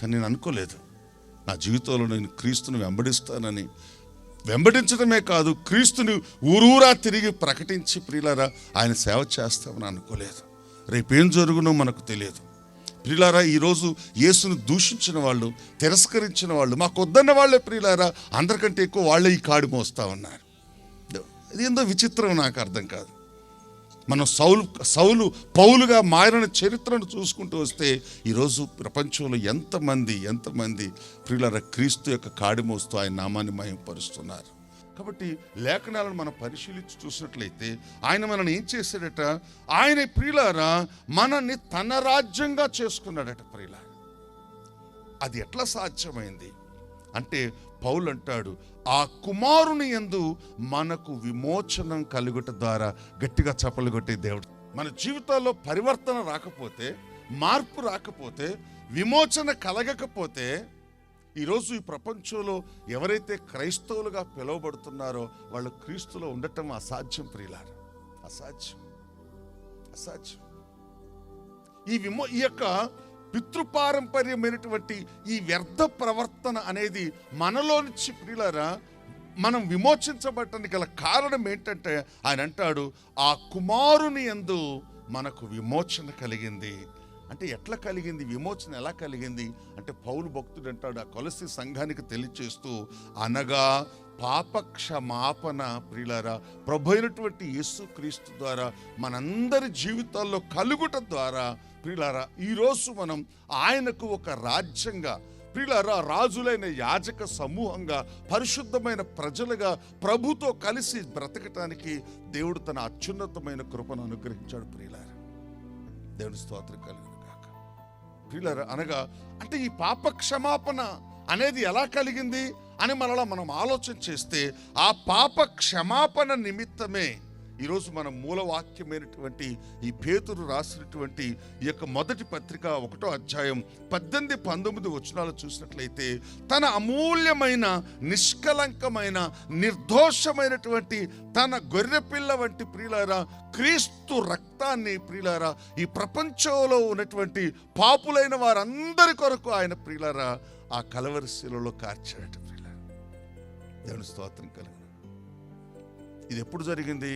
కానీ నేను అనుకోలేదు. నా జీవితంలో నేను క్రీస్తుని వెంబడిస్తానని. వెంబడించడమే కాదు క్రీస్తుని ఊరూరా తిరిగి ప్రకటించి ప్రియులారా ఆయన సేవ చేస్తామని అనుకోలేదు. రేపేం జరుగునో మనకు తెలియదు. ప్రియులారా ఈరోజు యేసును దూషించిన వాళ్ళు తిరస్కరించిన వాళ్ళు మాకు వద్దన్న వాళ్ళే ప్రియులారా అందరికంటే ఎక్కువ వాళ్ళే ఈ కాడి మోస్తా ఉన్నారు. ఇది ఏందో విచిత్రం నాకు అర్థం కాదు. మనం సౌలు సౌలు పౌలుగా మారిన చరిత్రను చూసుకుంటూ వస్తే ఈరోజు ప్రపంచంలో ఎంతమంది ఎంతమంది ప్రియులర క్రీస్తు యొక్క కాడి మోస్తూ ఆయన నామాన్ని మయంపరుస్తున్నారు కాబట్టి లేఖనాలను మనం పరిశీలించి చూసినట్లయితే ఆయన మనల్ని ఏం చేశాడట? ఆయన ప్రియులారా మనల్ని తన రాజ్యంగా చేసుకున్నాడట ప్రియులారా. అది ఎట్లా సాధ్యమైంది? అంటే పౌలు అంటాడు ఆ కుమారుని యందు మనకు విమోచనం కలుగుట ద్వారా గట్టిగా చప్పలు కొట్టే దేవుడు. మన జీవితాల్లో పరివర్తన రాకపోతే మార్పు రాకపోతే విమోచన కలగకపోతే ఈరోజు ఈ ప్రపంచంలో ఎవరైతే క్రైస్తవులుగా పిలువబడుతున్నారో వాళ్ళు క్రీస్తులో ఉండటం అసాధ్యం ప్రియులారు. అసాధ్యం. అసాధ్యం. ఈ విమో ఈ యొక్క పితృపారంపర్యమైనటువంటి ఈ వ్యర్థ ప్రవర్తన అనేది మనలో నుంచి ప్రియులరా మనం విమోచించబడటానికి గల కారణం ఏంటంటే ఆయన అంటాడు ఆ కుమారుని యందు మనకు విమోచన కలిగింది. అంటే ఎట్లా కలిగింది? విమోచన ఎలా కలిగింది? అంటే పౌలు భక్తుడు అంటాడు ఆ కొలసి సంఘానికి తెలియచేస్తూ అనగా పాప క్షమాపణ ప్రియులారా ప్రభు అయినటువంటి యేసు క్రీస్తు ద్వారా మనందరి జీవితాల్లో కలుగుట ద్వారా ప్రియులారా ఈరోజు మనం ఆయనకు ఒక రాజ్యంగా ప్రియులారా రాజులైన యాజక సమూహంగా పరిశుద్ధమైన ప్రజలుగా ప్రభుతో కలిసి బ్రతకటానికి దేవుడు తన అత్యున్నతమైన కృపను అనుగ్రహించాడు ప్రియులారా. దేవుని స్తోత్రం కలిగి ప్రియులారా అనగా అంటే ఈ పాప క్షమాపణ అనేది ఎలా కలిగింది అని మనలా మనం ఆలోచన చేస్తే ఆ పాప క్షమాపణ నిమిత్తమే ఈరోజు మన మూలవాక్యమైనటువంటి ఈ పేతురు రాసినటువంటి ఈ యొక్క మొదటి పత్రిక ఒకటో అధ్యాయం పద్దెనిమిది పంతొమ్మిది వచనాలు చూసినట్లయితే తన అమూల్యమైన నిష్కలంకమైన నిర్దోషమైనటువంటి తన గొర్రెపిల్ల వంటి ప్రియులారా క్రీస్తు రక్తాన్ని ప్రియులారా ఈ ప్రపంచంలో ఉన్నటువంటి పాపులైన వారందరి కొరకు ఆయన ప్రియులారా ఆ కలవరిశిలలో కార్చాడట ప్రియులారా. దేవుని స్తోత్రం కలిగిన. ఇది ఎప్పుడు జరిగింది?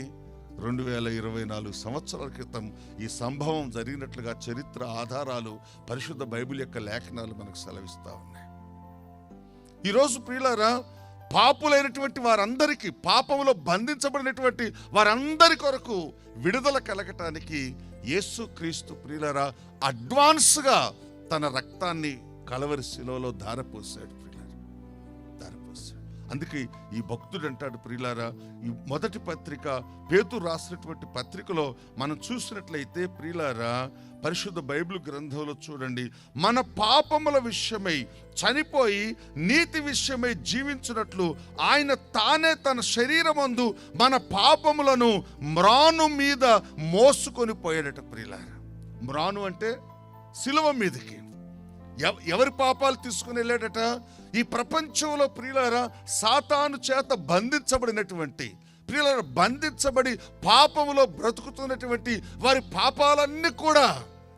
రెండు వేల ఇరవై నాలుగు సంవత్సరాల క్రితం ఈ సంభవం జరిగినట్లుగా చరిత్ర ఆధారాలు పరిశుద్ధ బైబిల్ యొక్క లేఖనాలు మనకు సెలవిస్తూ ఉన్నాయి. ఈరోజు ప్రియులారా పాపులైనటువంటి వారందరికీ పాపంలో బంధించబడినటువంటి వారందరి కొరకు విడుదల కలగటానికి యేసు క్రీస్తు అడ్వాన్స్గా తన రక్తాన్ని కలవరి శిలోలో ధారపోసాడు ధారపోసాడు అందుకే ఈ భక్తుడు అంటాడు ప్రియులారా ఈ మొదటి పత్రిక పేతు రాసినటువంటి పత్రికలో మనం చూసినట్లయితే ప్రియులారా పరిశుద్ధ బైబిల్ గ్రంథంలో చూడండి మన పాపముల విషయమై చనిపోయి నీతి విషయమై జీవించినట్లు ఆయన తానే తన శరీరమందు మన పాపములను మ్రాను మీద మోసుకొని పోయాడట ప్రియులారా. మ్రాను అంటే శిలువ మీదకి. ఎవరి పాపాలు తీసుకుని వెళ్ళాడట? ఈ ప్రపంచంలో ప్రియులారా సాతాను చేత బంధించబడినటువంటి ప్రియులారా బంధించబడి పాపములో బ్రతుకుతున్నటువంటి వారి పాపాలన్నీ కూడా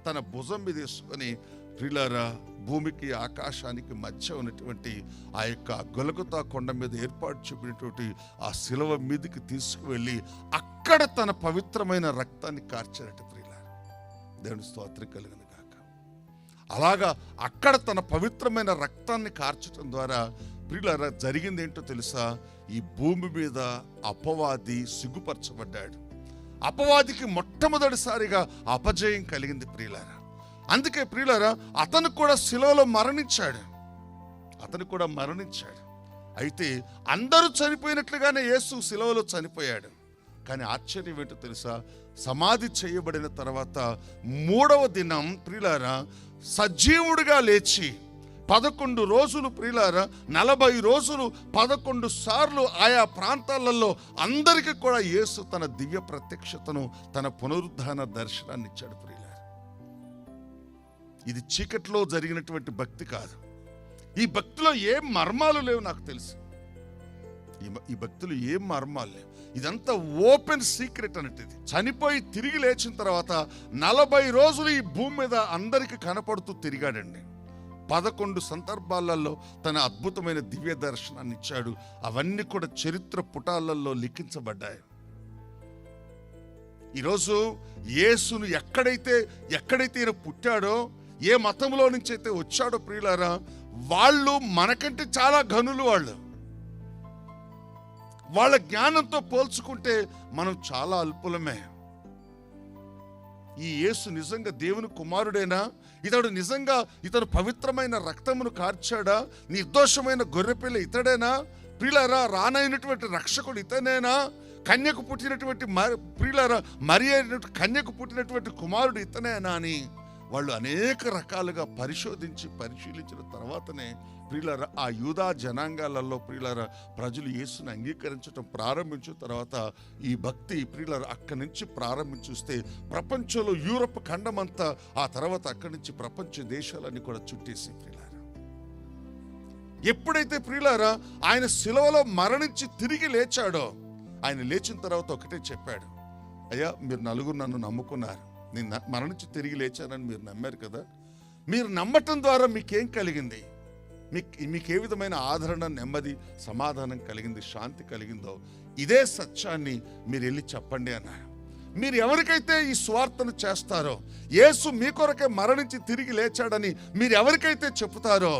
తన భుజం మీద వేసుకొని ప్రియులారా భూమికి ఆకాశానికి మధ్య ఉన్నటువంటి ఆ యొక్క గొలగుతా కొండ మీద ఏర్పాటు చెప్పినటువంటి ఆ శిలవ మీదకి తీసుకువెళ్ళి అక్కడ తన పవిత్రమైన రక్తాన్ని కార్చారట ప్రియుల దేవుని స్తోత్రం కలిగిన. అలాగా అక్కడ తన పవిత్రమైన రక్తాన్ని కార్చటం ద్వారా ప్రియులారా జరిగింది ఏంటో తెలుసా? ఈ భూమి మీద అపవాది సిగ్గుపరచబడ్డాడు. అపవాదికి మొట్టమొదటిసారిగా అపజయం కలిగింది ప్రియులారా. అందుకే ప్రియులారా అతను కూడా శిలవలో మరణించాడు. అతను కూడా మరణించాడు. అయితే అందరూ చనిపోయినట్లుగానే యేసు శిలవలో చనిపోయాడు. కానీ ఆశ్చర్యం ఏంటో తెలుసా? సమాధి చేయబడిన తర్వాత మూడవ దినం ప్రియులారా సజీవుడిగా లేచి పదకొండు రోజులు ప్రియులారా నలభై రోజులు పదకొండు సార్లు ఆయా ప్రాంతాలలో అందరికీ కూడా యేసు తన దివ్య ప్రత్యక్షతను తన పునరుద్ధాన దర్శనాన్ని ఇచ్చాడు ప్రియులారా. ఇది చీకట్లో జరిగినటువంటి భక్తి కాదు. ఈ భక్తిలో ఏం మర్మాలు లేవు నాకు తెలుసు. ఈ ఈ భక్తులు ఏం మర్మాలు లేవు. ఇదంతా ఓపెన్ సీక్రెట్ అన్నట్టు ఇది చనిపోయి తిరిగి లేచిన తర్వాత నలభై రోజులు ఈ భూమి మీద అందరికి కనపడుతూ తిరిగాడండి. పదకొండు సందర్భాలలో తన అద్భుతమైన దివ్య దర్శనాన్ని ఇచ్చాడు. అవన్నీ కూడా చరిత్ర పుటాలలో లిఖించబడ్డాయి. ఈరోజు యేసును ఎక్కడైతే ఎక్కడైతే ఈయన పుట్టాడో ఏ మతంలో నుంచి అయితే వచ్చాడో ప్రియులారా వాళ్ళు మనకంటే చాలా ఘనులు వాళ్ళు. వాళ్ళ జ్ఞానంతో పోల్చుకుంటే మనం చాలా అల్పులమే. ఈ యేసు నిజంగా దేవుని కుమారుడేనా? ఇతడు నిజంగా ఇతడు పవిత్రమైన రక్తమును కార్చాడా? నిర్దోషమైన గొర్రెపిల్ల ఇతడేనా? ప్రియులారా రానైనటువంటి రక్షకుడు ఇతనేనా? కన్యకు పుట్టినటువంటి మరి ప్రియులారా మరి అయినటువంటి కన్యకు పుట్టినటువంటి కుమారుడు ఇతనేనా అని వాళ్ళు అనేక రకాలుగా పరిశోధించి పరిశీలించిన తర్వాతనే ప్రియులర ఆ యూదా జనాంగాలలో ప్రియులర ప్రజలు యేసుని అంగీకరించడం ప్రారంభించిన తర్వాత ఈ భక్తి ప్రియులర అక్కడి నుంచి ప్రారంభించుస్తే ప్రపంచంలో యూరప్ ఖండమంతా ఆ తర్వాత అక్కడి నుంచి ప్రపంచ దేశాలన్నీ కూడా చుట్టేసి ప్రియులారా. ఎప్పుడైతే ప్రియులారా ఆయన శిలవలో మరణించి తిరిగి లేచాడో ఆయన లేచిన తర్వాత ఒకటే చెప్పాడు అయ్యా మీరు నలుగురు నన్ను నమ్ముకున్నారు. నేను మరణించి తిరిగి లేచానని మీరు నమ్మారు కదా? మీరు నమ్మటం ద్వారా మీకేం కలిగింది? మీకు మీకు ఏ విధమైన ఆదరణ నెమ్మది సమాధానం కలిగింది శాంతి కలిగిందో ఇదే సత్యాన్ని మీరు వెళ్ళి చెప్పండి అన్నారు. మీరు ఎవరికైతే ఈ స్వార్థను చేస్తారో యేసు మీ కొరకే మరణించి తిరిగి లేచాడని మీరు ఎవరికైతే చెప్తారో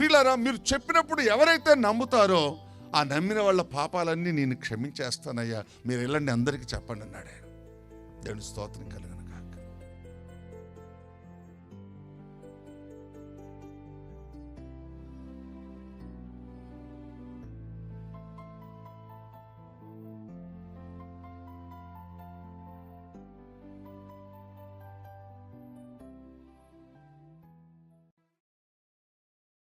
పిల్లరా మీరు చెప్పినప్పుడు ఎవరైతే నమ్ముతారో ఆ నమ్మిన వాళ్ళ పాపాలన్నీ నేను క్షమించేస్తానయ్యా. మీరు వెళ్ళండి అందరికీ చెప్పండి అన్నాడే దేవుని స్తోత్రం కలిగిన.